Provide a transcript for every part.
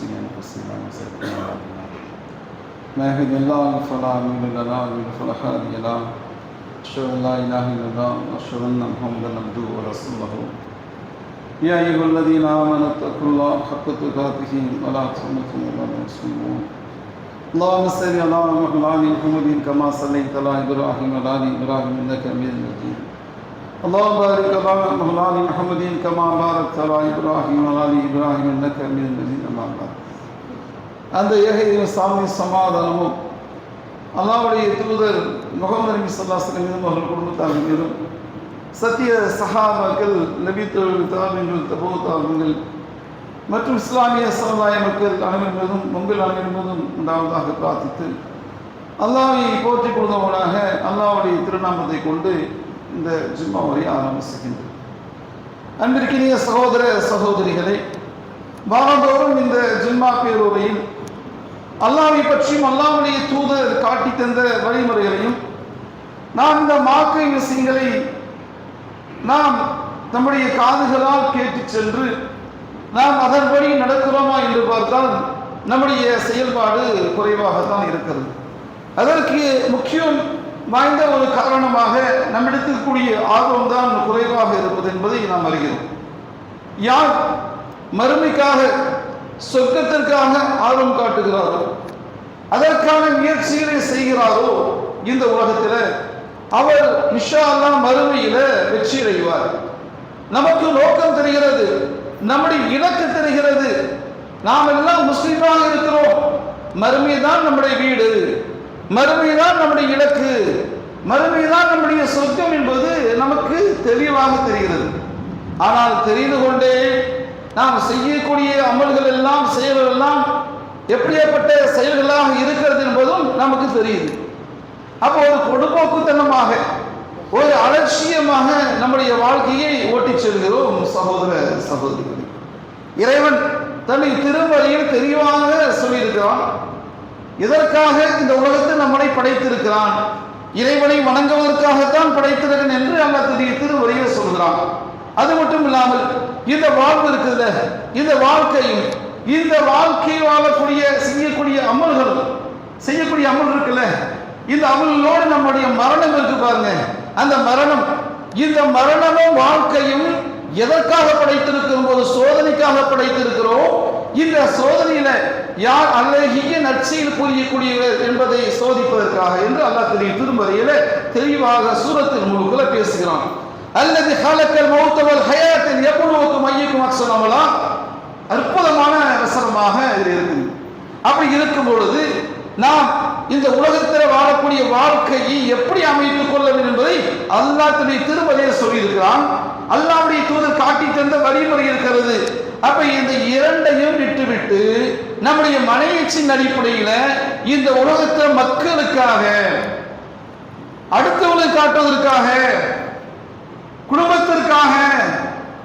أنفسنا وسيئات أعمالنا ما يهد الله فلا مضل له ومن فلا هادي له. أشهد لا إله إلا الله وأشهد أن محمدا عبده ورسوله. يا أيها الذين آمنوا اتقوا الله حق تقاته ولا تموتن إلا وأنتم اللهم صل على محمد كما صليت على إبراهيم وعلى إبراهيم إنك حميد مجيد. اللهم بارك على محمد محمد كما باركت على إبراهيم وعلى آل إبراهيم إنك حميد مجيد أما بعد அந்த ஏக சாமி சமாதானமும் அல்லாவுடைய தூதர் முகமது நபி சொல்லாஸ்லம் மீதும் அவர்கள் குடும்பத்தார் மீதும் சத்திய சஹாபாக்கள் நபி தொழில் தாபிங்கள் தபோ தாபங்கள் மற்றும் இஸ்லாமிய சமுதாய மக்கள் அனைவரும் மீதும் உங்கள் அனைவரும் மீதும் உண்டாவதாக பிரார்த்தித்து அல்லாவை போற்றி கொடுத்தவனாக அல்லாவுடைய திருநாமத்தை கொண்டு இந்த ஜிம்மாவை ஆரம்பிச்சுகின்றது அன்பிற்கினிய சகோதர சகோதரிகளை வாரந்தோறும் இந்த ஜிம்மா பேருரையில் அல்லாவை பற்றியும் அல்லாவுடைய தூதர் காட்டி தந்த வழிமுறைகளையும் நாம் இந்த மாக்கை விஷயங்களை நாம் நம்முடைய காதுகளால் கேட்டு சென்று நாம் அதன்படி நடக்கிறோமா என்று பார்த்தால் நம்முடைய செயல்பாடு குறைவாகத்தான் இருக்கிறது. அதற்கு முக்கியம் வாய்ந்த ஒரு காரணமாக நம்மிடத்தில் கூடிய ஆர்வம் தான் குறைவாக இருப்பது என்பதை நாம் அறிகிறோம். யார் மறுமைக்காக சொர்க்கத்திற்காக ஆர்வம் காட்டுகிறாரோ அதற்கான முயற்சிகளை செய்கிறாரோ இந்த உலகத்தில் அவர் நிஷாலாம் மறுமையில் வெற்றி அடைவார். நமக்கு நோக்கம் தெரிகிறது நம்முடைய இலக்கு தெரிகிறது. நாம் எல்லாம் முஸ்லீமாக இருக்கிறோம். மறுமை தான் நம்முடைய வீடு. மறுமை தான் நம்முடைய இலக்கு. மறுமைதான் நம்முடைய சொர்க்கம் என்பது நமக்கு தெளிவாக தெரிகிறது. ஆனால் தெரிந்து கொண்டே நாம் செய்யக்கூடிய அமல்கள் எல்லாம் செயல்கள் எல்லாம் எப்படியாப்பட்ட செயல்களாக இருக்கிறது என்பதும் நமக்கு தெரியுது. அப்போ ஒரு கொடுப்போக்குத்தனமாக ஒரு அலட்சியமாக நம்முடைய வாழ்க்கையை ஓட்டிச் செல்கிறோம் சகோதர சகோதரிகளே. இறைவன் தன்னை திருமறையில் தெளிவாக சொல்லியிருக்கிறான். இதற்காக இந்த உலகத்தை நம்மளை படைத்திருக்கிறான்? இறைவனை வணங்குவதற்காகத்தான் படைத்திருக்கன் என்று அல்லாஹ் திருவரையில் சொல்கிறான். அது மட்டும் இல்லாமல் இந்த வாழ்வு இருக்குதுல இந்த வாழ்க்கையும் இந்த வாழ்க்கை வாழக்கூடிய செய்யக்கூடிய அமல்கள் செய்யக்கூடிய அமல் இருக்குல்ல? இந்த அமலோடு நம்முடைய மரணம் இருக்கு பாருங்க. அந்த மரணம் இந்த மரணமும் வாழ்க்கையும் எதற்காக படைத்திருக்கும் போது சோதனைக்காக படைத்திருக்கிறோம்? இந்த சோதனையில யார் அழகிய நற்செயல் புரியக்கூடியவர் என்பதை சோதிப்பதற்காக என்று அல்லாஹ் தெரியும் திருமறையில தெளிவாக சூரத்தின் முழுக்குள்ள பேசுகிறான். அல்லது ஹலக்கல் மௌத்தவல் ஹயாத்தில் எவ்வளவுக்கு மையக்கும் அக்ஷனமலாம் அற்புதமான வசனமாக இது இருக்குது. அப்படி இருக்கும் பொழுது நாம் இந்த உலகத்தில் வாழக்கூடிய வாழ்க்கையை எப்படி அமைத்துக் கொள்ள வேண்டும் என்பதை அல்லாஹ் திருமலையை சொல்லியிருக்கிறான். அல்லாவுடைய தூதர் காட்டி தந்த வழிமுறை இருக்கிறது. அப்ப இந்த இரண்டையும் விட்டுவிட்டு நம்முடைய மனையச்சின் அடிப்படையில இந்த உலகத்தில் மக்களுக்காக அடுத்தவர்களுக்கு காட்டுவதற்காக குடும்பத்திற்காக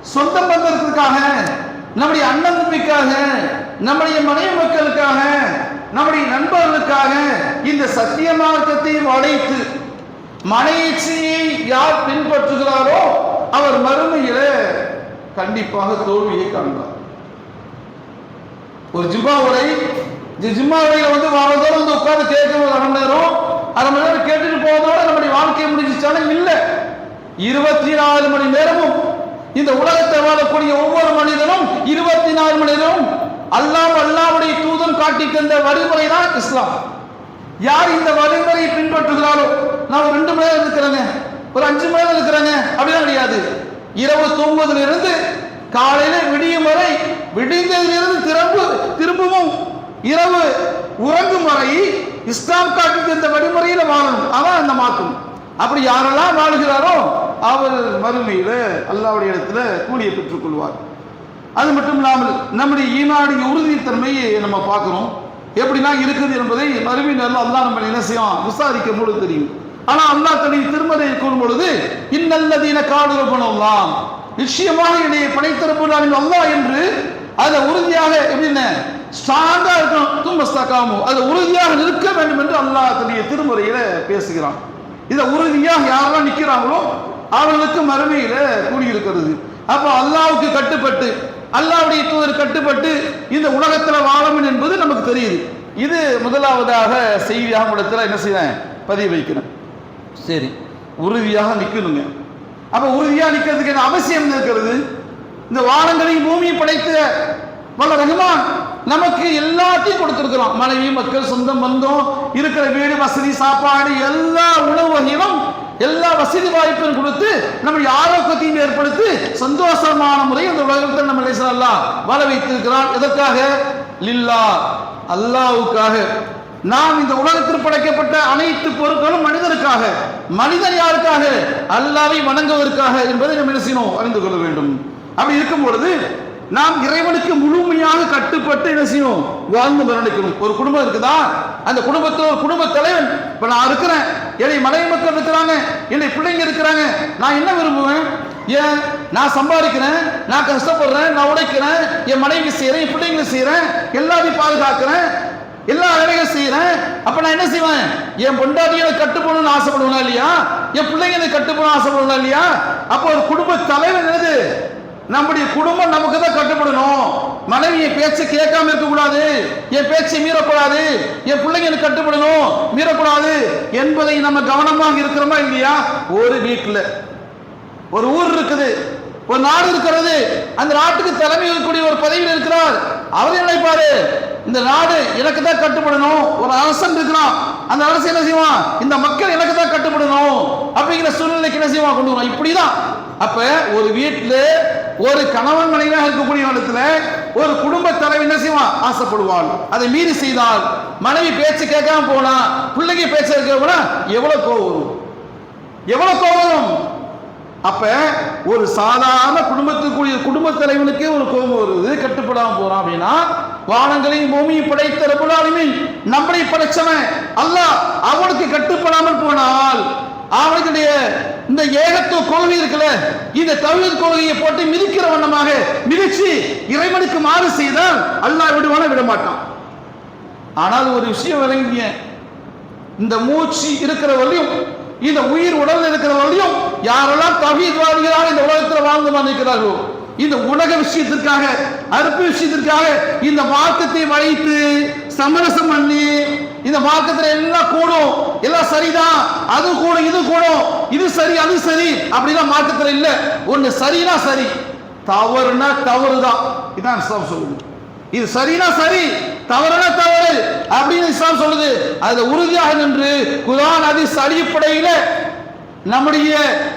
சொந்த பந்தத்திற்காக நம்முடைய அண்ணன் தம்பிக்காக நம்முடைய மனைவி மக்களுக்காக நம்முடைய நண்பர்களுக்காக இந்த சத்திய மார்க்கத்தையும் அடைத்து மனைச்சியை யார் பின்பற்றுகிறாரோ அவர் மறுமையில கண்டிப்பாக தோல்வியை காண்பார். ஒரு ஜிம்மா உரை ஜிம்மா உரையில வந்து வாரதோறும் வந்து உட்கார்ந்து கேட்கும் அரை மணி நேரம் அரை மணி நேரம் கேட்டுட்டு போவதோட நம்முடைய வாழ்க்கையை முடிஞ்சிச்சாலும் இல்லை. இருபத்தி நாலு மணி நேரமும் இந்த உலகத்தை வாழக்கூடிய ஒவ்வொரு மனிதனும் இருபத்தி நாலு மணி நேரம் அல்லாம் அல்லாவுடைய தூதன் காட்டி தந்த வழிமுறை தான் இஸ்லாம். யார் இந்த வழிமுறையை பின்பற்றுகிறாரோ நான் ரெண்டு மணி நேரம் இருக்கிறேங்க ஒரு அஞ்சு மணி நேரம் இருக்கிறேங்க அப்படிலாம் கிடையாது. இரவு தூங்குவதில் இருந்து காலையில விடியும் வரை விடிந்ததிலிருந்து திரும்ப திரும்பவும் இரவு உறங்கும் வரை இஸ்லாம் காட்டி தந்த வழிமுறையில் வாழணும். அதான் அந்த மாற்றம். அப்படி யாரெல்லாம் வாழ்கிறாரோ அவர் மறுமையில அல்லாவுடைய இடத்துல கூலியை பெற்றுக்கொள்வார் அது மட்டும் இல்லாமல் நம்முடைய ஈனாடைய உறுதித்தன்மையை நம்ம பார்க்குறோம். எப்படின்னா இருக்குது என்பதை மறுமையில் அல்லா நம்ம என்ன செய்யும்? விசாரிக்கும் பொழுது தெரியும். ஆனால் அல்லா தனி திருமதை கூறும் பொழுது இன்னல்லதீன காடுரப்பணம்லாம் நிச்சயமாக என்னை படைத்திருப்பான் அல்லா என்று அதை உறுதியாக எப்படின்னு ஸ்ட்ராங்கா இருக்கணும். தும்பஸ்தாக்காமோ அதை உறுதியாக நிற்க வேண்டும் என்று அல்லாஹ் தன்னுடைய திருமுறையில பேசுகிறான். இதை உறுதியாக யாரெல்லாம் நிற்கிறாங்களோ அவர்களுக்கு மறுமையில கூடியிருக்கிறது. அப்போ அல்லாவுக்கு கட்டுப்பட்டு அல்லாவுடைய தூதர் கட்டுப்பட்டு இந்த உலகத்தில் வாழணும் என்பது நமக்கு தெரியுது. இது முதலாவதாக செய்தியாக இடத்துல என்ன செய்யறேன்? பதிவு வைக்கிறேன். சரி. உறுதியாக நிற்கணுங்க அப்போ உறுதியாக நிற்கிறதுக்கு என்ன அவசியம் என்ன இருக்கிறது? இந்த வானங்களையும் பூமியை படைத்த வல்ல ரகுமான் நமக்கு எல்லாத்தையும் கொடுத்துருக்கிறோம் மனைவி மக்கள் சொந்தம் பந்தம் இருக்கிற வீடு வசதி சாப்பாடு எல்லா உணவு வகையிலும் எல்லா வசதி வாய்ப்பும் கொடுத்து நம்முடைய ஆரோக்கியத்தையும் ஏற்படுத்தி சந்தோஷமான முறையில் அந்த உலகத்தில் நம்ம அல்லாஹ் வாழ வைத்திருக்கிறான். எதற்காக? லில்லா. அல்லாஹ்வுக்காக நாம் இந்த உலகத்தில் படைக்கப்பட்ட அனைத்து பொருட்களும் மனிதருக்காக. மனிதன் யாருக்காக? அல்லாவை வணங்குவதற்காக என்பதை நம்ம என்ன செய்யணும்? அறிந்து கொள்ள வேண்டும். அப்படி இருக்கும் பொழுது நாம் இறைவனுக்கு முழுமையாக கட்டுப்பட்டு என்ன செய்யணும் வாழ்ந்து மரணிக்கணும் ஒரு குடும்பம் இருக்குதா? அந்த குடும்பத்தில் ஒரு குடும்ப தலைவன் இப்ப நான் இருக்கிறேன். என்னை மனைவி மக்கள் இருக்கிறாங்க. என்னை பிள்ளைங்க இருக்கிறாங்க. நான் என்ன விரும்புவேன்? ஏன்? நான் சம்பாதிக்கிறேன். நான் கஷ்டப்படுறேன். நான் உழைக்கிறேன். என் மனைவி செய்யறேன் என் பிள்ளைங்களை செய்யறேன் எல்லாத்தையும் பாதுகாக்கிறேன். எல்லா வேலையும் செய்யறேன் அப்ப நான் என்ன செய்வேன்? என் பொண்டாட்டியை கட்டு கட்டுப்படணும்னு ஆசைப்படுவேனா இல்லையா? என் பிள்ளைங்களை எனக்கு கட்டுப்படணும் ஆசைப்படுவேனா இல்லையா? அப்போ ஒரு குடும்ப தலைவர் என்னது? நம்முடைய குடும்பம் நமக்கு தான் கட்டுப்படணும். மனைவி என் பேச்சை கேட்காம இருக்கக்கூடாது. என் பேச்சை மீறக்கூடாது. என் பிள்ளைங்க எனக்கு கட்டுப்படணும். மீறக்கூடாது என்பதை நம்ம கவனமாக இருக்கிறோமா இல்லையா? ஒரு வீட்டில். ஒரு ஊர் இருக்குது. ஒரு நாடு இருக்கிறது. அந்த நாட்டுக்கு தலைமை இருக்கக்கூடிய ஒரு பதவியில் இருக்கிறார். அவர் நினைப்பாரு? இந்த நாடு எனக்கு தான் கட்டுப்படணும். ஒரு அரசன் இருக்கிறான். அந்த அரசு என்ன செய்வான்? இந்த மக்கள் எனக்கு தான் கட்டுப்படணும். அப்படிங்கிற சூழ்நிலைக்கு என்ன செய்வான்? கொண்டு வரும் இப்படிதான். அப்ப ஒரு வீட்டில் ஒரு கணவன் மனைவியாக இருக்கக்கூடிய இடத்துல ஒரு குடும்ப தலைவி என்ன செய்வான்? ஆசைப்படுவாள். அதை மீறி செய்தால் மனைவி பேச்சு கேட்காம போனா பிள்ளைங்க பேச்ச கேட்க போனா எவ்வளவு கோவம் வரும்? எவ்வளவு கோவம் வரும்? அப்ப ஒரு சாதாரண குடும்பத்துக்குரிய குடும்ப தலைவனுக்கே ஒரு கோபம் வருது கட்டுப்படாம போறான் அப்படின்னா வானங்களையும் பூமியும் படைத்த ரபுலாலுமே நம்மளை படைச்சவன் அல்லாஹ். அவனுக்கு கட்டுப்படாமல் போனால் அவனுடைய இந்த ஏகத்துவ கொள்கை இருக்குல்ல இந்த தவிர கொள்கையை போட்டு மிதிக்கிற வண்ணமாக மிதிச்சு இறைவனுக்கு மாறு செய்தால் அல்லாஹ் விடுவான விட மாட்டான் ஆனால் ஒரு விஷயம் விளங்கிய இந்த மூச்சு இருக்கிற வரையும் இந்த உயிர் உடல் இருக்கிற வரையும் யாரெல்லாம் தவீத்வாதிகளாக இந்த உலகத்தில் வாழ்ந்து வந்திருக்கிறார்களோ இந்த உலக விஷயத்திற்காக அற்ப விஷயத்திற்காக இந்த மார்க்கத்தை வைத்து சமரசம் பண்ணி இந்த மார்க்கத்தில் எல்லாம் கூடும் எல்லாம் சரிதான் அது கூடும் இது கூடும் இது சரி அது சரி அப்படிலாம் மார்க்கத்தில் இல்லை. ஒன்று சரினா சரி தவறுனா தவறு தான் இதான் இஸ்லாம் சொல்லுது. இது சரினா சரி தவறுனா தவறு அப்படின்னு இஸ்லாம் சொல்லுது. அதுல உறுதியாக நின்று குரான் அதிஸ் அடிப்படையில நம்முடைய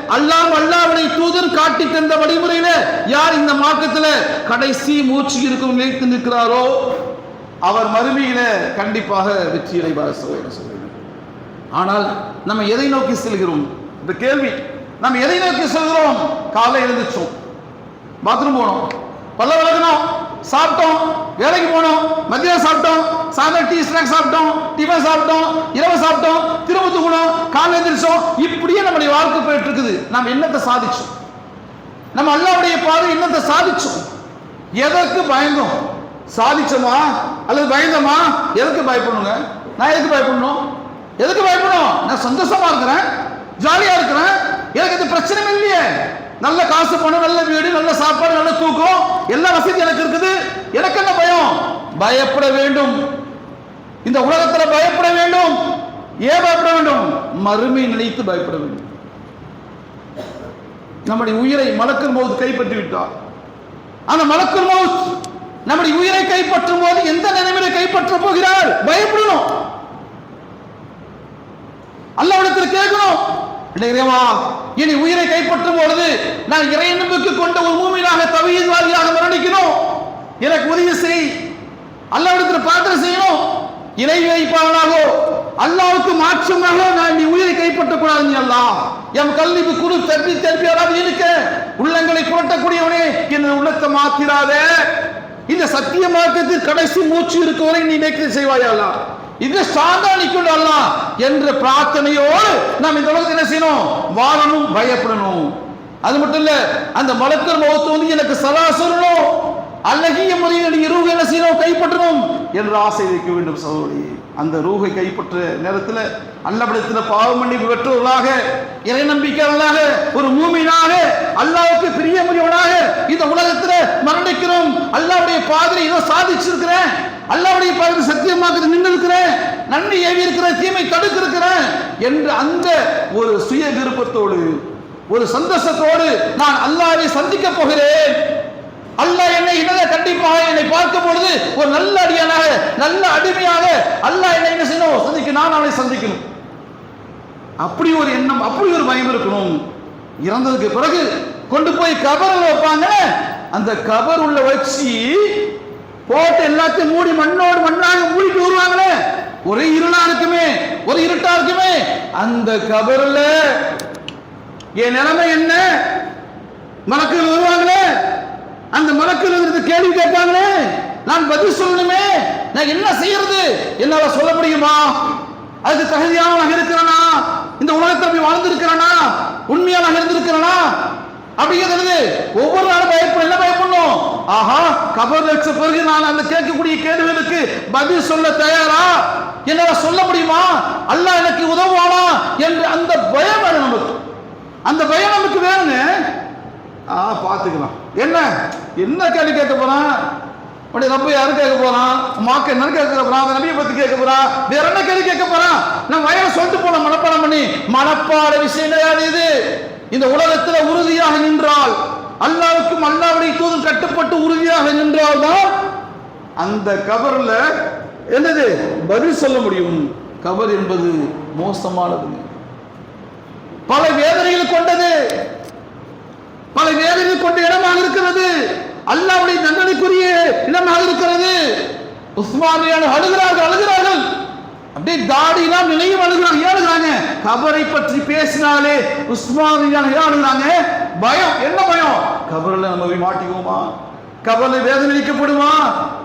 அல்லாம் அல்லாவுடைய தூதர் காட்டி தந்த வழிமுறையில யார் இந்த மார்க்கத்துல கடைசி மூச்சு இருக்கும் நிலைத்து நிற்கிறாரோ அவர் மறுமையில கண்டிப்பாக வெற்றி அடைவார் சொல்லுவேன் ஆனால் நம்ம எதை நோக்கி செல்கிறோம்? இந்த கேள்வி நம்ம எதை நோக்கி செல்கிறோம்? காலை எழுந்துச்சோம் பாத்ரூம் போனோம் பல்ல வளர்க்கணும் சாப்பிட்டோம் வேலைக்கு போனோம் மதியம் சாப்பிட்டோம் சாயந்தரம் டீ ஸ்நாக்ஸ் சாப்பிட்டோம் டிஃபன் சாப்பிட்டோம் இரவு சாப்பிட்டோம் திரும்ப தூக்கணும் காலை எழுந்திரிச்சோம் இப்படியே நம்முடைய வாழ்க்கை போயிட்டு இருக்குது. நாம் என்னத்தை சாதிச்சோம்? நம்ம அல்லாவுடைய பாதை என்னத்தை சாதிச்சோம்? எதற்கு பயந்தோம்? சாதிச்சோமா? அல்லது பயந்தோமா? எதுக்கு பயப்படணுங்க? நான் எதுக்கு பயப்படணும்? எதுக்கு பயப்படணும்? நான் சந்தோஷமா இருக்கிறேன் ஜாலியா இருக்கிறேன் எனக்கு இது பிரச்சனை இல்லையே. நல்ல காசு பணம் நல்ல வீடு நல்ல சாப்பாடு நல்ல தூக்கம் எல்லா வசதி எனக்கு இருக்குது. எனக்கு என்ன பயம்? பயப்பட வேண்டும். இந்த உலகத்துல பயப்பட வேண்டும். ஏன் பயப்பட வேண்டும்? மறுமை நினைத்து பயப்பட வேண்டும். நம்முடைய உயிரை மலக்கும் போது கைப்பற்றி விட்டார். அந்த மலக்கும் போது நம்முடைய உயிரை கைப்பற்றும் போது எந்த நிலைமையில கைப்பற்ற போகிறார்? பயப்படணும். அல்லாவிடத்தில் கேட்கணும். இறைவா இனி உயிரை கைப்பற்றும் பொழுது நான் இறை நம்பிக்கை கொண்ட ஒரு மூமியாக தவியவாதியாக மரணிக்கணும். எனக்கு உதவி செய். அல்லாவிடத்தில் பிரார்த்தனை செய்யணும். இணை வைப்பாளனாகோ அல்லாவுக்கு மாற்றமாக நான் நீ உயிரை கைப்பற்றக் கூடாது நீ அல்லா எம் கல்விக்கு குரு தப்பி தப்பியாராது இருக்க. உள்ளங்களை புரட்டக்கூடியவனே என் உள்ளத்தை மாத்திராத. இந்த சத்திய மார்க்கத்தில் கடைசி மூச்சு இருக்கும் வரை நீ நேற்று செய்வாயா இது ஸ்ட்ராங்கா நிக்கணும் அல்லாஹ் என்ற பிரார்த்தனையோடு நாம் இந்த உலகத்தில் என்ன செய்யணும்? வாழணும் பயப்படணும். அது மட்டும் இல்ல அந்த மலக்கர் முகத்து வந்து எனக்கு சலா சொல்லணும். அழகிய முறையில் இருவு என்ன செய்யணும்? கைப்பற்றணும் என்று ஆசை வைக்க வேண்டும் சகோதரி. அந்த ரூகை கைப்பற்ற நேரத்தில் அல்லபடத்தில் பாவ மன்னிப்பு பெற்றவர்களாக இறை நம்பிக்கையாளர்களாக ஒரு மூமினாக அல்லாவுக்கு பிரியமுடியவனாக இந்த உலகத்தில் மரணிக்கிறோம். அல்லாவுடைய பாதையை இதோ சாதிச்சிருக்கிறேன். அல்லாவுடைய பாதையில் சத்தியமாக நின்று இருக்கிறேன் நன்மை ஏவி இருக்கிறேன் தீமை தடுக்க இருக்கிறேன் என்று அந்த ஒரு சுய விருப்பத்தோடு ஒரு சந்தோஷத்தோடு நான் அல்லாவை சந்திக்க போகிறேன். அல்லாஹ் என்னை இன்னத கண்டிப்பாக என்னை பார்க்கும் பொழுது ஒரு நல்ல அடியானாக நல்ல அடிமையாக அல்லாஹ் என்னை என்ன செய்யணும்? சந்திக்க நான் அவனை சந்திக்கணும். அப்படி ஒரு எண்ணம் அப்படி ஒரு பயம் இருக்கணும். இறந்ததுக்கு பிறகு கொண்டு போய் கபரில் வைப்பாங்க அந்த கபர் உள்ள வச்சு போட்டு எல்லாத்தையும் மூடி மண்ணோடு மண்ணாக மூடிட்டு வருவாங்களே. ஒரே இருளா இருக்குமே ஒரு இருட்டா இருக்குமே அந்த கபர்ல என் நிலைமை என்ன? மலக்கள் வருவாங்களே. அந்த மலக்கள் இருந்து கேள்வி கேட்பாங்களே. நான் பதில் சொல்லணுமே. நான் என்ன செய்யறது? என்னால சொல்ல முடியுமா? அதுக்கு தகுதியானவனாக இருக்கிறனா? இந்த உலகத்தை அப்படி வாழ்ந்திருக்கிறனா? உண்மையானவனாக இருந்திருக்கிறனா? அப்படிங்கிறது ஒவ்வொரு நாளும் பயப்படும் என்ன பயப்படணும்? ஆஹா கபர் வச்ச பிறகு நான் அந்த கேட்கக்கூடிய கேள்விகளுக்கு பதில் சொல்ல தயாரா? என்னால சொல்ல முடியுமா? அல்லாஹ் எனக்கு உதவுவானா? என்று அந்த பயம் வேணும் நமக்கு. அந்த பயம் நமக்கு வேணுங்க. ஆ பார்த்துக்கலாம். என்ன? என்ன கேள்வி கேட்க போறான்? அப்படி ரப்ப யாரும் கேட்க போறான்? மாக்க என்னன்னு கேட்க போறான்? அந்த நபியை பத்தி கேட்க போறான் வேற என்ன கேள்வி கேட்க போறான்? நான் வயல சொல்லிட்டு போன மனப்பாடம் பண்ணி மனப்பாட விஷயம் கிடையாது இது? இந்த உலகத்துல உறுதியாக நின்றால் அல்லாவுக்கும் அல்லாவுடைய தூதும் கட்டுப்பட்டு உறுதியாக நின்றால் தான் அந்த கபர்ல என்னது? பதில் சொல்ல முடியும். கபர் என்பது மோசமானது பல வேதனைகள் கொண்டது. பல வேதனை கொண்ட இடமாக இருக்கிறது. அல்லாவுடைய தண்டனைக்குரிய இடமாக இருக்கிறது. உஸ்மானியான அழுகிறார்கள் அழுகிறார்கள். அப்படியே தாடிலாம் நிலையும் அழுகிறாங்க ஏழுகிறாங்க கபரை பற்றி பேசினாலே உஸ்மானியான ஏன் அழுகிறாங்க? பயம். என்ன பயம்? கபரில் நம்ம போய் மாட்டிக்குவோமா? கபரில் வேதனைக்கப்படுமா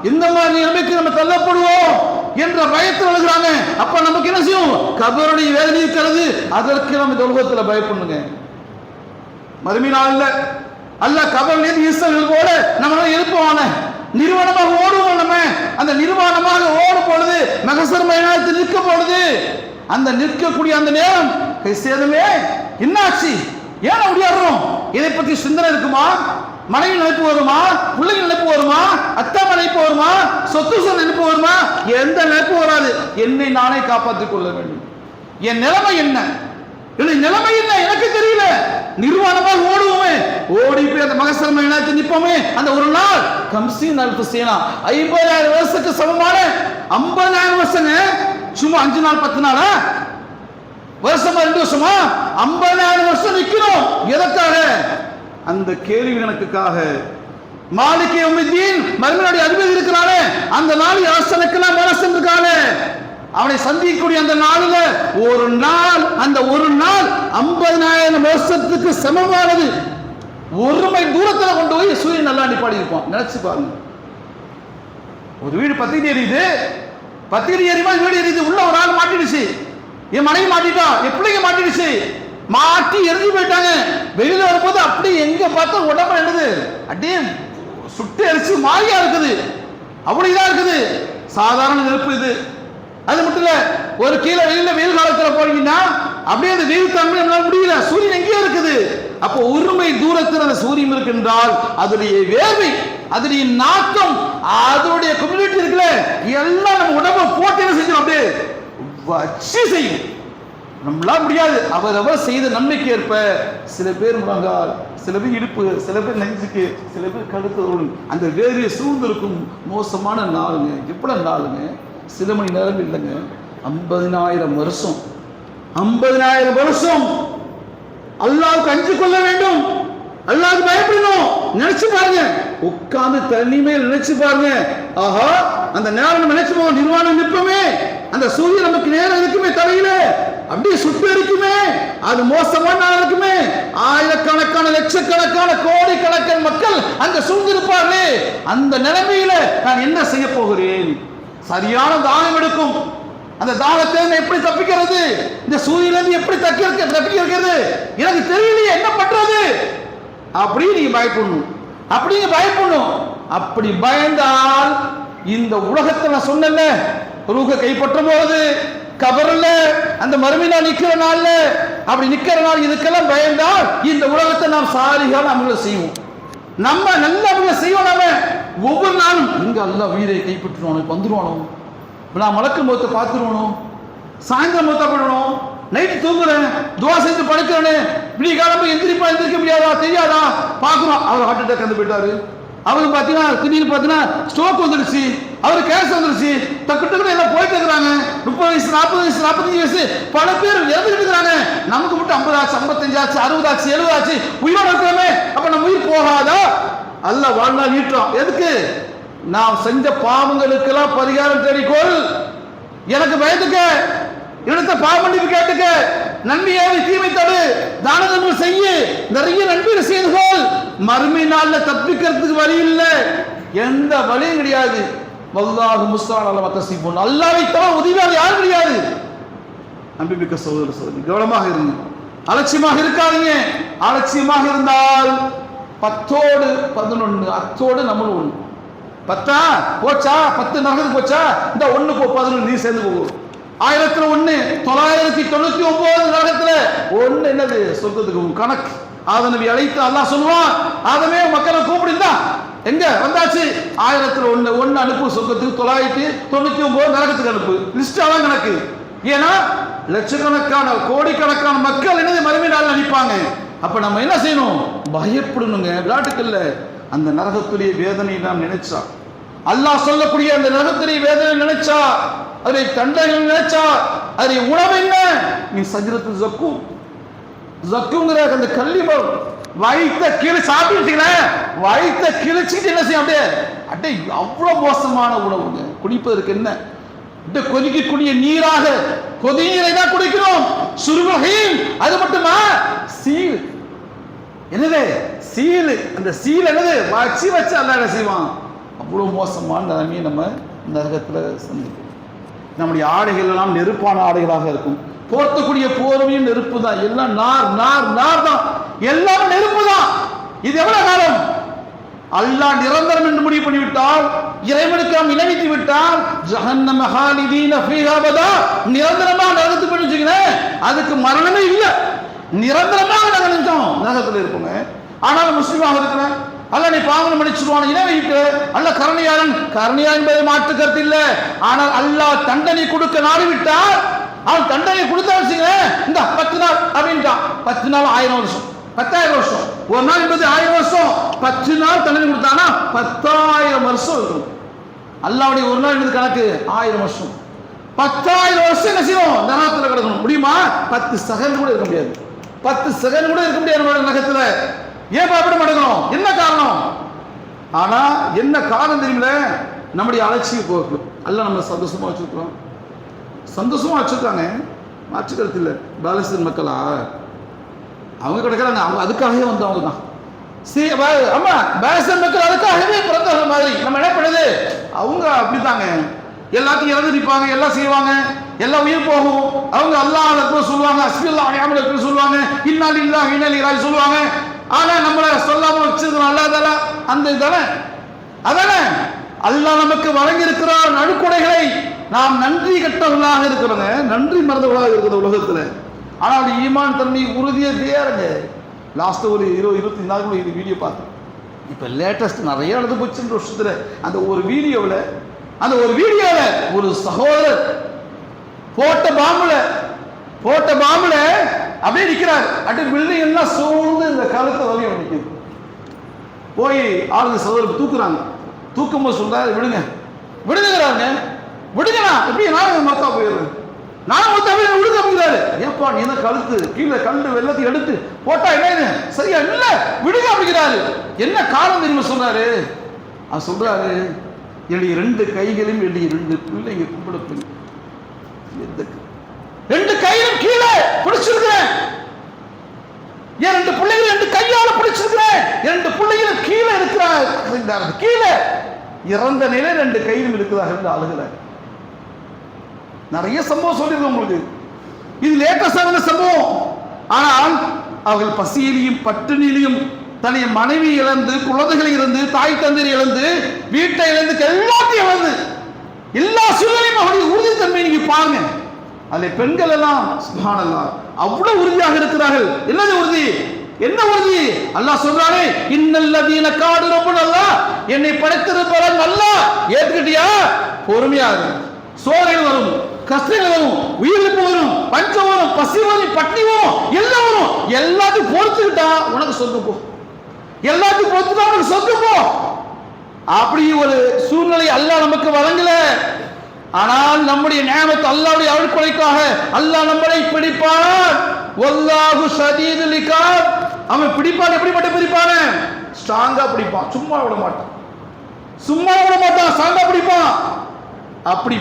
இந்த மாதிரி நிலைமைக்கு நம்ம தள்ளப்படுவோம் என்ற பயத்தில் அழுகிறாங்க. அப்ப நமக்கு என்ன செய்யும்? கபருடைய வேதனை இருக்கிறது. அதற்கு நம்ம இந்த உலகத்தில் பயப்படணுங்க. மறுமை நாள்ல அல்ல கபல் ஈஸ்வர்கள் போல நம்மளால எழுப்புவான. நிறுவனமாக ஓடுவோம் நம்ம. அந்த நிர்வாணமாக ஓடும் பொழுது மகசர் மயனாத்தில் நிற்கும் பொழுது அந்த நிற்கக்கூடிய அந்த நேரம் கை சேதமே என்னாச்சு? ஏன் அப்படி இதை பற்றி சிந்தனை இருக்குமா? மனைவி நினைப்பு வருமா? பிள்ளைங்க நினைப்பு வருமா? அத்தா நினைப்பு வருமா? சொத்து சொல் நினைப்பு வருமா? எந்த நினைப்பு வராது? என்னை நானே காப்பாற்றிக் கொள்ள வேண்டும். என் நிலைமை என்ன? என்னுடைய நிலைமை என்ன? எனக்கு தெரியல. நிர்வாணமாக ஓடுவோமே. ஓடி போய் அந்த மகசரம இனத்தை நிற்போமே அந்த ஒரு நாள் கம்சீன் அல்பு செய்யலாம் ஐம்பதாயிரம் வருஷத்துக்கு சமமான ஐம்பதாயிரம் வருஷங்க. சும்மா அஞ்சு நாள் பத்து நாளா? வருஷமா ரெண்டு வருஷமா? ஐம்பதாயிரம் வருஷம் நிற்கிறோம். எதற்காக? அந்த கேள்வி கணக்குக்காக. மாலிகே உமிதீன் மருமனுடைய அதிபதி இருக்கிறானே. அந்த நாள் அரசனுக்கெல்லாம் வேலை செஞ்சிருக்கானே அவனை சந்திக்கக்கூடிய அந்த நாளில் ஒரு நாள் அந்த ஒரு நாள் ஐம்பதனாயிரம் வருஷத்துக்கு சமமானது. ஒரு மைல் தூரத்தில் கொண்டு போய் சூரியன் நல்லா நிப்பாடி இருப்பான். நினைச்சு பாருங்க. ஒரு வீடு பத்திரி எரியுது. பத்திரிக்கை எரியுமா? வீடு எரியுது. உள்ள ஒரு ஆள் மாட்டிடுச்சு. என் மனைவி மாட்டிட்டா? என் பிள்ளைங்க மாட்டிடுச்சு. மாட்டி எரிஞ்சு போயிட்டாங்க. வெளியில வரும்போது அப்படியே எங்க பார்த்தா உடம்பு என்னது? அப்படியே சுட்டு எரிச்சு மாறியா இருக்குது. அப்படி இதா இருக்குது. சாதாரண நெருப்பு இது. அது மட்டும் இல்ல ஒரு கீழே வெளியில வெயில் காலத்துல போனீங்கன்னா அப்படியே அந்த வெயில் தன்மை நம்மளால முடியல. சூரியன் எங்கேயோ இருக்குது. அப்போ ஒருமை தூரத்தில் அந்த சூரியன் இருக்கின்றால் அதனுடைய வேர்வை அதனுடைய நாக்கம் அதனுடைய கம்யூனிட்டி இருக்குல்ல எல்லாம் நம்ம உடம்ப போட்டு என்ன செஞ்சோம் அப்படியே வச்சு செய்யும். நம்மளால முடியாது. அவரவர் செய்த நன்மைக்கு ஏற்ப சில பேர் முழங்கால் சில பேர் இடுப்பு சில பேர் நெஞ்சுக்கு சில பேர் கழுத்து அந்த வேறு சூழ்ந்திருக்கும் மோசமான நாளுங்க. எவ்வளவு நாளுங்க? சில மணி நேரம் இல்லைங்க. ஐம்பதினாயிரம் வருஷம். ஐம்பதினாயிரம் வருஷம். அல்லாவுக்கு அஞ்சு கொள்ள வேண்டும். அல்லாவுக்கு பயப்படணும். நினைச்சு பாருங்க. உட்கார்ந்து தனிமையில் நினைச்சு பாருங்க. ஆஹா அந்த நேரம் நம்ம நினைச்சு போவோம் நிர்வாணம் நிற்போமே அந்த சூரியன் நமக்கு நேரம் இருக்குமே தலையில. அப்படியே சுட்டு இருக்குமே அது மோசமான நாள் இருக்குமே. ஆயிரக்கணக்கான லட்சக்கணக்கான கோடிக்கணக்கான மக்கள் அங்க சூழ்ந்திருப்பார்களே. அந்த நிலைமையில நான் என்ன செய்ய போகிறேன்? சரியான தானம் எடுக்கும். அந்த தாகத்தை நான் எப்படி தப்பிக்கிறது? இந்த சூரியனிலிருந்து எப்படி தப்பிக்க தப்பிக்க இருக்கிறது? எனக்கு தெரியலையே என்ன பண்றது? அப்படி நீங்க பயப்படணும். அப்படி நீங்க பயப்படணும். அப்படி பயந்தால் இந்த உலகத்தை நான் சொன்னேன்ல ரூக கைப்பற்றும் போது கபர்ல அந்த நான் நிக்கிற நாள்ல அப்படி நிக்கிற நாள் இதுக்கெல்லாம் பயந்தால் இந்த உலகத்தை நாம் சாரிகான அமல செய்வோம். நம்ம நல்ல செய்வோம் நம்ம ஒவ்வொரு நாளும் இங்க அல்ல உயிரை கைப்பற்றுவானோ வந்துருவானோ? நான் மலக்கு முகத்தை பார்த்துருவானோ? சாயந்தரம் முகத்தை பண்ணணும் நைட்டு தூங்குறேன் துவா செஞ்சு படுக்கிறேன்னு இப்படி காலம் எந்திரிப்பா எந்திரிக்க முடியாதா? தெரியாதா? பார்க்குறோம் அவர் ஹார்ட் அட்டாக் வந்து போயிட்டாரு. அவருக்கு பார்த்தீங்கன்னா திடீர்னு பார்த்தீங்கன்னா ஸ்ட்ரோக் வந்துடுச்சு அவர் கேஸ் வந்துருச்சு. டக்கு டக்குனு எல்லாம் போயிட்டு இருக்கிறாங்க. முப்பது வயசு நாற்பது வயசு நாற்பத்தஞ்சு வயசு பல பேர் இறந்துட்டு இருக்கிறாங்க. நமக்கு மட்டும் ஐம்பது ஆச்சு ஐம்பத்தஞ்சு ஆச்சு அறுபது ஆச்சு எழுபது ஆச்சு. உயிரோட இருக்கிறோமே. அப்ப நம்ம உயிர் போகாதா? அல்ல வாழ்நாள் நீட்டோம் எதுக்கு? நாம் செஞ்ச பாவங்களுக்கெல்லாம் பரிகாரம் தேடிக்கொள். எனக்கு பயந்துக்க. எடுத்த பாவமன்னிப்பு கேட்டுக்க. நன்மையாவை தீமை தடு. தான தர்மம் செய்ய. நிறைய நன்மை செய்துகோள் மறுமை நாள்ல தப்பிக்கிறதுக்கு வழி இல்லை. எந்த வழியும் கிடையாது. வல்லாஹு முஸ்தான் அல்ல மத்த போன் அல்லாவை தவிர உதவியாளர் யாரும் கிடையாது நம்பிமிக்க சகோதர சகோதரி கவனமாக இருங்க. அலட்சியமாக இருக்காதீங்க. அலட்சியமாக இருந்தால் பத்தோடு பதினொன்னு அத்தோடு நம்மளும் ஒன்று பத்தா? போச்சா? பத்து நகருக்கு போச்சா? இந்த ஒண்ணு போ பதினொன்று நீ சேர்ந்து போகும் ஆயிரத்துல ஒண்ணு தொள்ளாயிரத்தி தொண்ணூத்தி ஒன்பது நரகத்துல ஒண்ணு என்னது? சொர்க்கத்துக்கு கணக்கு. ஆதனவி அழைத்து அல்லாஹ் சொல்லுவான் ஆதமே மக்களை கூப்பிடுந்தா எங்க? வந்தாச்சு. ஆயிரத்துல ஒண்ணு ஒண்ணு அனுப்பு சொர்க்கத்துக்கு தொள்ளாயிரத்தி தொண்ணூத்தி ஒன்பது நரகத்துக்கு அனுப்பு. லிஸ்ட் அதான் கணக்கு. ஏன்னா லட்சக்கணக்கான கோடிக்கணக்கான மக்கள் என்னது மறுமை நாள் அனுப்பாங்க அப்ப நம்ம என்ன செய்யணும்? பயப்படணுங்க. விளையாட்டுக்கல்ல. அந்த நரகத்துடைய வேதனை நாம் நினைச்சா. அல்லாஹ் சொல்லக்கூடிய அந்த நரகத்துடைய வேதனை நினைச்சா. அதை தண்டனை நினைச்சா. அதை உணவு என்ன? நீ சஜிரத்து ஜக்கு. ஜக்குங்கிற அந்த கல்லிமரம் வயித்த கிளி சாப்பிட்டீங்களே வயித்த கிழிச்சிட்டு என்ன செய்யும் அப்படியே அப்படியே அவ்வளோ மோசமான உணவுங்க. குடிப்பதற்கு என்ன? இந்த கொதிக்கக்கூடிய நீராக கொதிநீரை தான் குடிக்கிறோம். சுருவகையும் அது மட்டுமா? சீல். என்னது? சீல். அந்த சீல் என்னது? வச்சு வச்சு அந்த என்ன செய்வான்? அவ்வளோ மோசமான நிலைமையை நம்ம நரகத்தில் சந்திக்கும் நம்முடைய ஆடைகள் எல்லாம் நெருப்பான ஆடைகளாக இருக்கும். போர்த்தக்கூடிய போர்வையும் நெருப்பு தான். எல்லாம் நார் நார் நார் தான். எல்லாம் நெருப்பு தான். இது எவ்வளவு காலம்? அல்லாஹ் நிரந்தரம் என்று முடிவு பண்ணிவிட்டால் இறைவனுக்கு நாம் இணைவித்து விட்டால் ஜஹன்னம ஹாலிதீன ஃபீஹாபதா நிரந்தரமா நரகத்துக்கு அதுக்கு மரணமே இல்லை. நிரந்தரமாக நாங்கள் நினைச்சோம் நரகத்தில் இருப்போங்க ஆனால் முஸ்லீமாக இருக்கிறேன். அல்ல நீ பாவனம் மன்னிச்சிருவான். இணை வைத்து அல்ல கருணையாளன். கருணையா என்பதை மாற்று கருத்து இல்லை. ஆனால் அல்லாஹ் தண்டனை கொடுக்க நாடிவிட்டால் அவன் தண்டனை கொடுத்தா வச்சுங்களேன் இந்த பத்து நாள் அப்படின்ட்டான் பத்து நாள் ஆயிரம் வருஷம். பத்தாயிரம் வருஷம். ஒரு நாள் என்பது ஆயிரம் வருஷம். பத்து நாள் தண்டனை கொடுத்தானா? பத்தாயிரம் வருஷம் இருக்கும். அல்லாவுடைய ஒரு நாள் என்பது கணக்கு ஆயிரம் வருஷம். பத்தாயிரம் வருஷம் என்ன செய்யும்? நரகத்தில் கிடக்கணும். முடியுமா? பத்து செகண்ட் கூட இருக்க முடியாது. பத்து செகண்ட் கூட இருக்க முடியாது நம்ம நரகத்துல. ஏன் பயப்பட மாட்டேங்கிறோம்? என்ன காரணம்? ஆனா என்ன காரணம் தெரியுமில நம்முடைய அலட்சிய போக்கு. அல்ல நம்ம சந்தோஷமா வச்சிருக்கிறோம். சந்தோஷமாக வச்சுருக்காங்க. மாற்றுக்கிறது இல்லை. பாலஸ்தீன் மக்களா? அவங்க கிடைக்கிறாங்க. அவங்க அதுக்காகவே வந்தவங்க தான். சரி ஆமா பாலஸ்தீன் மக்கள் அதுக்காகவே பிறந்தவங்க மாதிரி. நம்ம என்ன பண்ணுது? அவங்க அப்படித்தாங்க. எல்லாத்தையும் இறந்து நிற்பாங்க. எல்லாம் செய்வாங்க. எல்லாம் உயிர் போகும். அவங்க அல்லாஹ் அக்பர் சொல்லுவாங்க. அஸ்மில்லா அனியாமல் அக்பர் சொல்லுவாங்க. இன்னால் இல்லா இனல் சொல்லுவாங்க. ஆனா நம்மள சொல்லாம வச்சிருக்கிறோம் அல்லா தானே அந்த இதானே? அதானே? அல்லாஹ் நமக்கு வழங்கியிருக்கிறார் நடுக்குடைகளை நாம் நன்றி கட்டவர்களாக இருக்கிறோங்க. நன்றி மறந்தவர்களாக இருக்கிற உலகத்துல. ஆனால் அப்படி ஈமான் தன்மை உறுதியே தேருங்க லாஸ்ட் ஒரு இருபது இருபத்தி நாலு கூட இது வீடியோ பார்த்தேன். இப்போ லேட்டஸ்ட் நிறைய நடந்து போச்சு இந்த வருஷத்துல. அந்த ஒரு வீடியோவில் அந்த ஒரு வீடியோவில் ஒரு சகோதரர் போட்ட பாம்புல போட்ட பாம்புல அப்படியே நிற்கிறார் அப்படியே பில்டிங் எல்லாம் சூழ்ந்து இந்த கழுத்தை வலியும் நிற்குது போய் ஆளுங்க சகோதரர் தூக்குறாங்க. தூக்கும்போது சொல்கிறார் விடுங்க. விடுங்கிறாங்க விடுங்கண்ணா எப்படி நானும் மரத்தா போயிடுறேன். நானும் மொத்தா போய் விடுங்க அப்படிங்கிறாரு ஏப்பா நீ என்ன கழுத்து கீழே கண்டு வெள்ளத்தை எடுத்து போட்டா என்ன சரியா? இல்ல விடுங்க அப்படிங்கிறாரு. என்ன காரணம் தெரியுமா சொல்றாரு? அவர் சொல்றாரு என்னுடைய ரெண்டு கைகளையும் என்னுடைய ரெண்டு பிள்ளைங்க கும்பிட எந்த ரெண்டு கையிலும் கீழே பிடிச்சிருக்கிறேன். என் ரெண்டு பிள்ளைகளை ரெண்டு கையால பிடிச்சிருக்கிறேன். ரெண்டு பிள்ளைகளும் கீழே இருக்கிறார் கீழே. இறந்த நிலை ரெண்டு கையிலும் இருக்குதாக என்று அழுகிறார். நிறைய சம்பவம் சொல்லியிருக்கோம் உங்களுக்கு. இது லேட்டஸ்டான சம்பவம். ஆனால் அவர்கள் பசியிலையும் பட்டினியிலையும் தன்னுடைய மனைவி இழந்து குழந்தைகளை இழந்து தாய் தந்தை இழந்து வீட்டை இழந்து எல்லாத்தையும் இழந்து எல்லா சூழலையும் அவருடைய உறுதித்தன்மை நீங்க பாருங்க. அதில் பெண்கள் எல்லாம் சுபானல்லாம் அவ்வளவு உறுதியாக இருக்கிறார்கள். என்னது உறுதி? என்ன உறுதி? அல்லாஹ் சொல்றானே இன்னல்லதீன காடு ரொம்ப நல்லா என்னை படைத்திருப்பவன் நல்லா ஏத்துக்கிட்டியா? பொறுமையாக சோதனை வரும். கஷ்டங்கள் வரும் உயிரிழப்பு வரும் பஞ்சம் வரும் பசி வரும் பட்டினி வரும் எல்லாம் வரும். எல்லாத்தையும் பொறுத்துக்கிட்டா உனக்கு சொர்க்கம் போ. எல்லாத்தையும் பொறுத்துட்டா உனக்கு சொர்க்கம் போ. அப்படி ஒரு சூழ்நிலை அல்லாஹ் நமக்கு வழங்கல. ஆனால் நம்முடைய நியமத்து அல்லாவுடைய அருள்கொலைக்காக அல்லாஹ் நம்மளை பிடிப்பான். ஒல்லாகு ஷதீதுல் அவன் பிடிப்பான் எப்படிப்பட்ட பிடிப்பான? ஸ்ட்ராங்கா பிடிப்பான். சும்மா விட மாட்டான். சும்மா விட மாட்டான் ஸ்ட்ராங்கா பிடிப்பான். அப்படி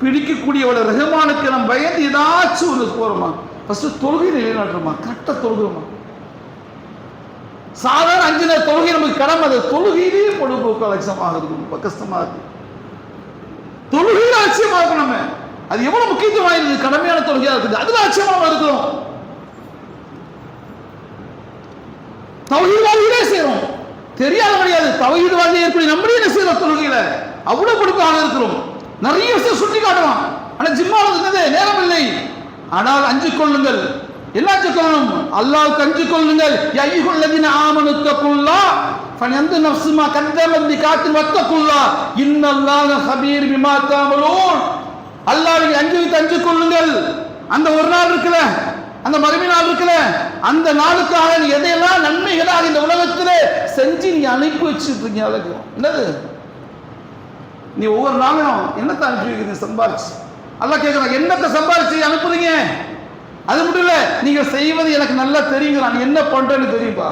பிடிக்கக்கூடியவளை ரஹ்மானுக்கு நம்ம பயந்து ஏதாச்சும் ஒன்று போறோமா? ஃபஸ்ட்டு தொழுகை நிலைநாட்டுறோமா? கரெக்டாக தொழுகிறோமா? சாதாரண அஞ்சு நேரம் தொழுகை நமக்கு கடமை. அது தொழுகையிலேயே பொழுதுபோக்கு அலட்சமாக இருக்கும். ரொம்ப கஷ்டமா இருக்கு. தொழுகையில் அலட்சியமாக இருக்கும் நம்ம. அது எவ்வளவு முக்கியத்துவம் வாய்ந்தது? கடமையான தொழுகையாக இருக்குது. அதில் அலட்சியமாக நம்ம இருக்கிறோம். தவஹீத்வாதிகளே செய்கிறோம் தெரியாத கிடையாது தவஹீத்வாதி ஏற்படி நம்மளே என்ன செய்கிறோம் தொழுகையில்? அவ்வளவு கொடுப்பாக இருக்கிறோம். நிறைய விஷயம் சுட்டி காட்டுவான் ஆனால் ஜிம்மாவில் என்னது நேரம் இல்லை ஆனால் அஞ்சு கொள்ளுங்கள். என்ன அஞ்சு கொள்ளணும்? அல்லாஹ்வுக்கு அஞ்சு கொள்ளுங்கள். ஐயுள்ளதின ஆமனுத்தக்குள்ளா எந்த நஃப்சுமா கந்தமந்தி காத்து வத்தக்குள்ளா இன்னல்லாத ஹபீர் பிமா தாமலூன். அஞ்சு வைத்து அஞ்சு கொள்ளுங்கள். அந்த ஒரு நாள் இருக்குல்ல? அந்த மறுமை நாள் இருக்குல்ல? அந்த நாளுக்காக நீ எதையெல்லாம் நன்மைகளாக இந்த உலகத்திலே செஞ்சு நீ அனுப்பி வச்சுட்டு இருக்கீங்க அழகு. என்னது? நீ ஒவ்வொரு நாளும் என்னத்தை அனுப்பி வைக்கிறீங்க சம்பாதிச்சு அல்லாஹ் கேட்குறான் என்னத்தை சம்பாதிச்சு அனுப்புறீங்க? அது மட்டும் இல்ல நீங்க செய்வது எனக்கு நல்லா தெரியுங்க நான் என்ன பண்றேன்னு தெரியும்பா?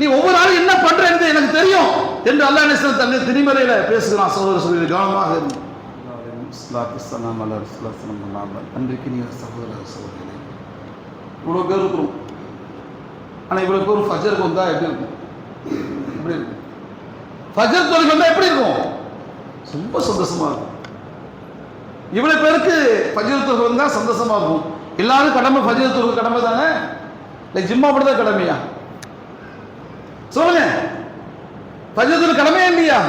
நீ ஒவ்வொரு நாளும் என்ன பண்றேன்னு எனக்கு தெரியும். என்று அல்லா நேசன் தன்னை தன்னுடைய திருமறையில பேசுகிறான். சகோதர சொல்லி கவனமாக இருந்து நன்றிக்கு நீங்கள் சகோதர சகோதரி. இவ்வளோ பேர் இருக்கிறோம். ஆனால் இவ்வளோ பேர் ஃபஜருக்கு வந்தால் எப்படி இருக்கும்? எப்படி இருக்கும்? ஃபஜர் தொழில் வந்தால் எப்படி இருக்கும்? ரொம்ப சந்தோஷமா இருக்கும் இவ்வளவு பேருக்கு ஃபஜர் தான் சந்தோஷமா இருக்கும் எல்லாரும் கடமை ஃபஜர் கடமை தானே? இல்லை ஜிம்மா மட்டும் தான் கடமையா? சொல்லுங்க. ஃபஜர் கடமையா இல்லையா?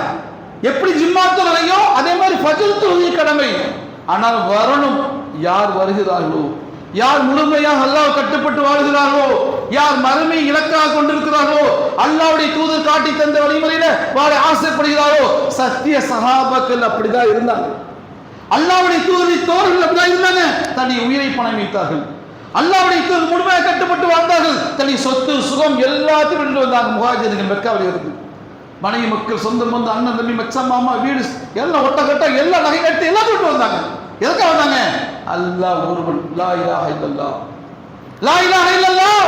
எப்படி ஜிம்மா தொழுகையோ அதே மாதிரி ஃபஜர் கடமை. ஆனால் வரணும். யார் வருகிறார்களோ? யார் முழுமையாக அல்லாஹ் கட்டுப்பட்டு வாழ்கிறார்களோ யார் மறுமை இலக்காக கொண்டிருக்கிறார்களோ அல்லாவுடைய தூதர் காட்டி தந்த வழிமுறையில வாழ ஆசைப்படுகிறாரோ சத்திய சகாபாக்கள் அப்படிதான் இருந்தாங்க. அல்லாவுடைய தூதரை தோழர்கள் அப்படிதான் இருந்தாங்க. தன்னை உயிரை பணம் வைத்தார்கள். அல்லாவுடைய தூதர் முழுமையாக கட்டுப்பட்டு வாழ்ந்தார்கள். தன்னை சொத்து சுகம் எல்லாத்தையும் கொண்டு வந்தாங்க முகாஜர்கள் மெக்காவில் இருந்து. மனைவி மக்கள் சொந்தம் வந்து அண்ணன் தம்பி மச்சம் மாமா வீடு எல்லாம் ஒட்ட கட்ட எல்லாம் நகை கட்டு எல்லாம் கொண்டு வந்தாங்க. எதுக்காக வந்தாங்க அல்லாஹ் ஒருவன். லா இலாஹ இல்லல்லாஹ் லா இலாஹ இல்லல்லாஹ்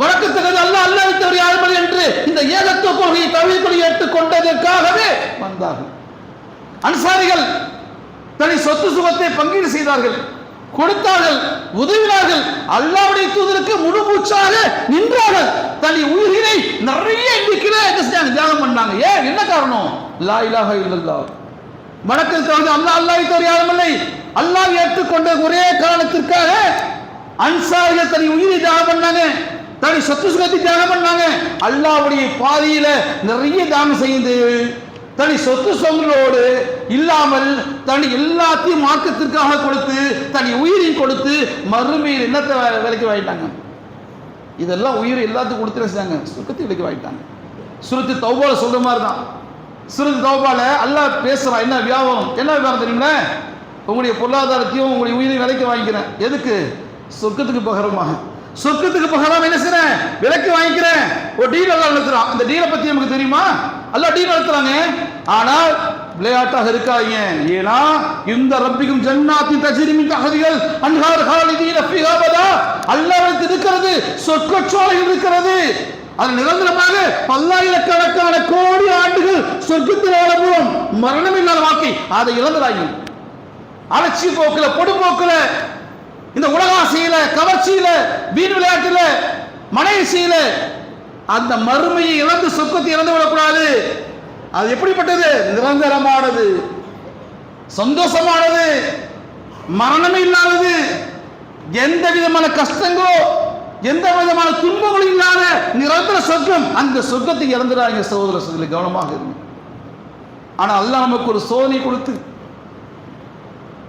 வணக்கத்துக்கு அல்லாஹ் அல்லாஹ் தவிர யாரும் என்று இந்த ஏகத்துவ கொள்கையை தவிர எடுத்துக்கொண்டதற்காகவே வந்தார்கள். அன்சாரிகள் தனி சொத்து சுகத்தை பங்கீடு செய்தார்கள். கொடுத்தார்கள் உதவினார்கள். அல்லாவுடைய தூதருக்கு முழு மூச்சாக நின்றார்கள். தனி உயிரினை நிறைய எண்ணிக்கையில என்ன செஞ்சாங்க? தியானம் பண்ணாங்க. ஏன்? என்ன காரணம்? லா இலாஹ இல்லல்லா. வணக்கம் தவிர அல்லாஹ் அல்லாஹ் தவிர யாரும் இல்லை அல்லாஹ் ஏற்றுக்கொண்ட ஒரே காரணத்திற்காக அன்சாரிகள் தனி உயிரை தியாகம் பண்ணாங்க. தனி சொத்து சுகத்தை தியாகம் பண்ணாங்க. அல்லாஹ்வுடைய பாதையில நிறைய தியாகம் செய்து தனி சொத்து சொங்களோடு இல்லாமல் தனி எல்லாத்தையும் மார்க்கத்திற்காக கொடுத்து தனி உயிரையும் கொடுத்து மறுமையில் என்னத்தை விலைக்கு வாங்கிட்டாங்க? இதெல்லாம் உயிர் எல்லாத்துக்கும் கொடுத்து செய்யாங்க செஞ்சாங்க? சுருக்கத்தை விலைக்கு வாங்கிட்டாங்க. சுருத்தி தௌபால சொல்ற மாதிரி தான் சிறிது தௌபால அல்லாஹ் பேசுறான் என்ன வியாபாரம்? என்ன வியாபாரம் தெரியுங்களே உங்களுடைய பொருளாதாரத்தையும் உங்களுடைய உயிரை விலைக்கு வாங்கிக்கிறேன். எதுக்கு? சொர்க்கத்துக்கு பகரமாக. சொர்க்கத்துக்கு பகரம் என்ன செய்யறேன் விலைக்கு வாங்கிக்கிறேன். ஒரு டீல் எல்லாம் நடத்துறான் அந்த டீலை பத்தி நமக்கு தெரியுமா? எல்லாம் டீல் நடத்துறாங்க ஆனால் விளையாட்டாக இருக்காங்க ஏன்னா இந்த ரப்பிக்கும் ஜன்னாத்தின் தஜிரிமின் அகதிகள் அன்ஹார் ஹாலிதீன ஃபிஹாபதா அல்லாஹ்வுக்கு இருக்கிறது சொர்க்கச்சோலைகள் இருக்கிறது. அது நிரந்தரமாக பல்லாயிரக்கணக்கான கோடி ஆண்டுகள் சொர்க்கத்தில் வாழப்போம் மரணம் இல்லாத வாழ்க்கை அதை இழந்ததாகி அலட்சி போக்குல பொடுபோக்குல இந்த உலகாசையில கவர்ச்சியில வீண் விளையாட்டுல மனைசியில அந்த மறுமையை இழந்து சொர்க்கத்தை இழந்து விடக்கூடாது. அது எப்படிப்பட்டது? நிரந்தரமானது. சந்தோஷமானது. மரணமே இல்லாதது. எந்த விதமான கஷ்டங்களோ எந்த விதமான துன்பங்களும் இல்லாத நிரந்தர சொர்க்கம். அந்த சொர்க்கத்தை இறந்துடாங்க சகோதர சகோதரி கவனமாக இருங்க. ஆனால் அல்லாஹ் நமக்கு ஒரு சோதனை கொடுத்து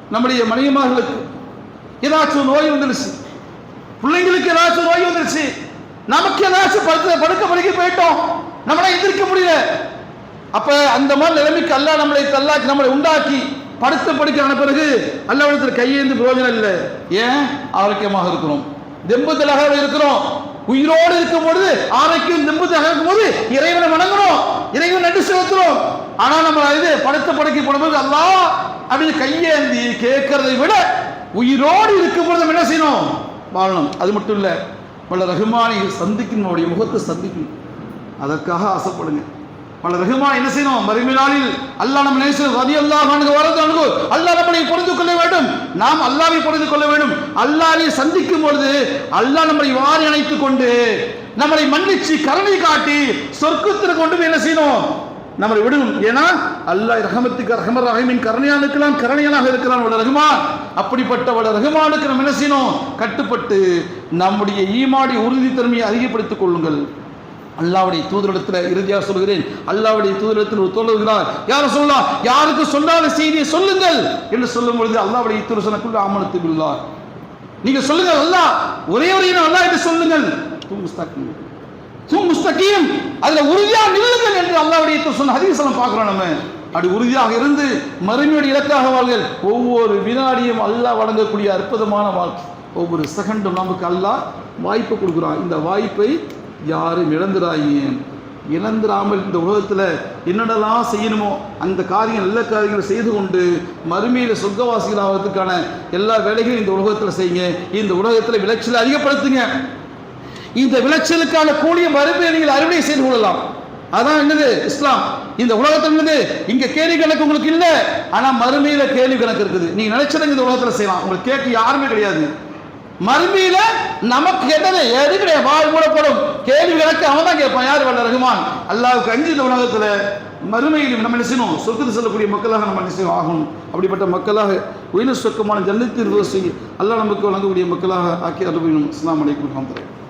நம்முடைய மனைவிமார்களுக்கு ஏதாச்சும் நோய் வந்துருச்சு. பிள்ளைங்களுக்கு ஏதாச்சும் நோய் வந்துருச்சு. நமக்கு ஏதாச்சும் படுத்த படுக்க படுக்க போயிட்டோம். நம்மளால் எதிர்க்க முடியல. அப்ப அந்த மாதிரி நிலைமைக்கு அல்ல நம்மளை தள்ளாக்கி நம்மளை உண்டாக்கி படுத்த படுக்க பிறகு அல்லாவிடத்தில் கையேந்து பிரயோஜனம் இல்லை. ஏன்? ஆரோக்கியமாக இருக்கிறோம். தெம்புதலாக இருக்கிறோம். உயிரோடு இருக்கும் பொழுது ஆரோக்கியம் தெம்புதலாக இருக்கும் போது இறைவனை வணங்குறோம். இறைவன் நன்றி செலுத்துறோம். ஆனா நம்ம இது படுத்த படுக்கை போடும்போது அல்லா அப்படின்னு கையேந்தி கேட்கறதை விட உயிரோடு இருக்கும் பொழுது நம்ம என்ன செய்யணும்? வாழணும். அது மட்டும் இல்லை பல ரகுமானை சந்திக்கணும் அவருடைய முகத்தை சந்திக்கணும். அதற்காக ஆசைப்படுங்க. பல ரகுமான் என்ன செய்யணும்? மறுமை நாளில் அல்லாஹ் நம்ம நேசம் ரதி அல்லாஹ் வரது அணுகு அல்லாஹ் நம்மளை புரிந்து கொள்ள வேண்டும். நாம் அல்லாவை புரிந்து கொள்ள வேண்டும். அல்லாவை சந்திக்கும் பொழுது அல்லாஹ் நம்மளை வாரி அணைத்துக் கொண்டு நம்மளை மன்னிச்சு கருணை காட்டி சொர்க்கத்திற்கு கொண்டு போய் என்ன செய்யணும்? நம்மளை விடும் ஏன்னா அல்லாஹ் ரஹமத்துக்கு ரஹமர் ரஹீமின் கருணையாக இருக்கலாம் கருணையனாக இருக்கிறான் உள்ள ரகுமான் அப்படிப்பட்ட உள்ள ரகுமானுக்கு நம்ம என்ன செய்யணும்? கட்டுப்பட்டு நம்முடைய ஈமாடி உறுதித்தன்மையை அதிகப்படுத்திக் கொள்ளுங்கள். அல்லாவுடைய தூதரிடத்தில் இறுதியாக சொல்கிறேன் அல்லாவுடைய தூதரிடத்தில் ஒரு தோழுகிறார் யார் சொல்லலாம் யாருக்கு சொல்லாத செய்தியை சொல்லுங்கள் என்று சொல்லும் பொழுது அல்லாவுடைய தூதர் சொன்னக்குள்ள ஆமனத்து பில்லார் நீங்க சொல்லுங்கள் அல்லாஹ் ஒரே ஒரு இனம் அல்லா என்று சொல்லுங்கள். தூ முஸ்தகீம் தூ அதுல உறுதியாக நில்லுங்கள் என்று அல்லாவுடைய தூதர் சொன்ன ஹதீஸெல்லாம் பார்க்கிறோம் நம்ம. அப்படி உறுதியாக இருந்து மறுமையுடைய இலக்காக வாழ்கள் ஒவ்வொரு வினாடியும் அல்லாஹ் வழங்கக்கூடிய அற்புதமான வாழ்க்கை. ஒவ்வொரு செகண்டும் நமக்கு அல்லாஹ் வாய்ப்பு கொடுக்குறான். இந்த வாய்ப்பை யாரும் இழந்துடாயேன் இழந்துடாமல் இந்த உலகத்தில் என்னென்னலாம் செய்யணுமோ அந்த காரியம் நல்ல காரியங்களை செய்து கொண்டு மறுமையில் சொர்க்கவாசிகள் ஆகிறதுக்கான எல்லா வேலைகளும் இந்த உலகத்தில் செய்யுங்க. இந்த உலகத்தில் விளைச்சலை அதிகப்படுத்துங்க. இந்த விளைச்சலுக்கான கூடிய மறுமையை நீங்கள் அறுவடை செய்து கொள்ளலாம். அதான் என்னது? இஸ்லாம். இந்த உலகத்தில் என்னது? இங்கே கேள்வி கணக்கு உங்களுக்கு இல்லை. ஆனால் மறுமையில் கேள்வி கணக்கு இருக்குது. நீங்கள் நினைச்சதை இந்த உலகத்தில் செய்யலாம். உங்களுக்கு கேட்க யாருமே கிடையாது. மறுமையில நமக்கு கேட்டது எது கிடையாது? வாழ் மூடப்படும். கேள்வி கணக்கு அவன் தான் கேட்பான். யார் வல்ல ரகுமான்? அல்லாவுக்கு அஞ்சு இந்த உலகத்துல மறுமையில் நம்ம என்ன சொர்க்கத்து செல்லக்கூடிய மக்களாக நம்ம என்ன ஆகணும். அப்படிப்பட்ட மக்களாக உயிர் சொர்க்கமான ஜன்னத்தில் அல்லா அல்லாஹ் நமக்கு வழங்கக்கூடிய மக்களாக ஆக்கி அனுபவிக்கணும் அஸ்லாம் வலைக்கும் வரமத்துல்லாஹி